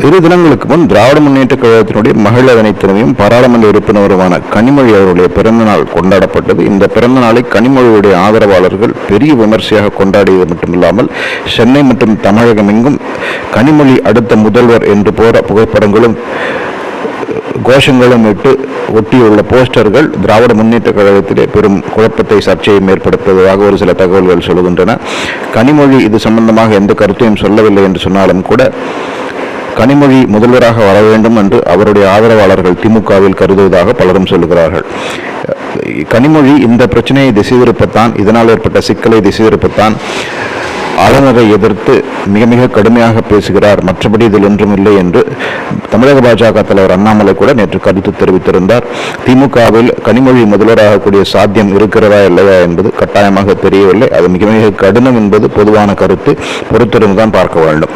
இரு தினங்களுக்கு முன் திராவிட முன்னேற்ற கழகத்தினுடைய மகளிர் அணித்தினரையும் பாராளுமன்ற உறுப்பினருமான கனிமொழி அவருடைய பிறந்தநாள் கொண்டாடப்பட்டது. இந்த பிறந்த நாளை கனிமொழியுடைய ஆதரவாளர்கள் பெரிய விமர்சையாக கொண்டாடியது மட்டுமில்லாமல் சென்னை மற்றும் தமிழகம் எங்கும் கனிமொழி அடுத்த முதல்வர் என்று போற புகைப்படங்களும் கோஷங்களும் இட்டு ஒட்டியுள்ள போஸ்டர்கள் திராவிட முன்னேற்ற கழகத்திலே பெரும் குழப்பத்தை சர்ச்சையும் ஏற்படுத்துவதாக ஒரு சில தகவல்கள் சொல்கின்றன கனிமொழி இது சம்பந்தமாக எந்த கருத்தையும் சொல்லவில்லை என்று சொன்னாலும் கூட கனிமொழி முதல்வராக வர வேண்டும் என்று அவருடைய ஆதரவாளர்கள் திமுகவில் கருதுவதாக பலரும் சொல்லுகிறார்கள். கனிமொழி இந்த பிரச்சனையை திசை திருப்பத்தான் இதனால் ஏற்பட்ட சிக்கலை திசை திருப்பத்தான் ஆளுநரை எதிர்த்து மிக மிக கடுமையாக பேசுகிறார். மற்றபடி இதில் ஒன்றும் இல்லை என்று தமிழக பாஜக தலைவர் அண்ணாமலை கூட நேற்று கருத்து தெரிவித்திருந்தார். திமுகவில் கனிமொழி முதல்வராகக்கூடிய சாத்தியம் இருக்கிறதா இல்லையா என்பது கட்டாயமாக தெரியவில்லை. அது மிக மிக கடினம் என்பது பொதுவான கருத்து. பொறுத்திருந்து தான் பார்க்க வேண்டும்.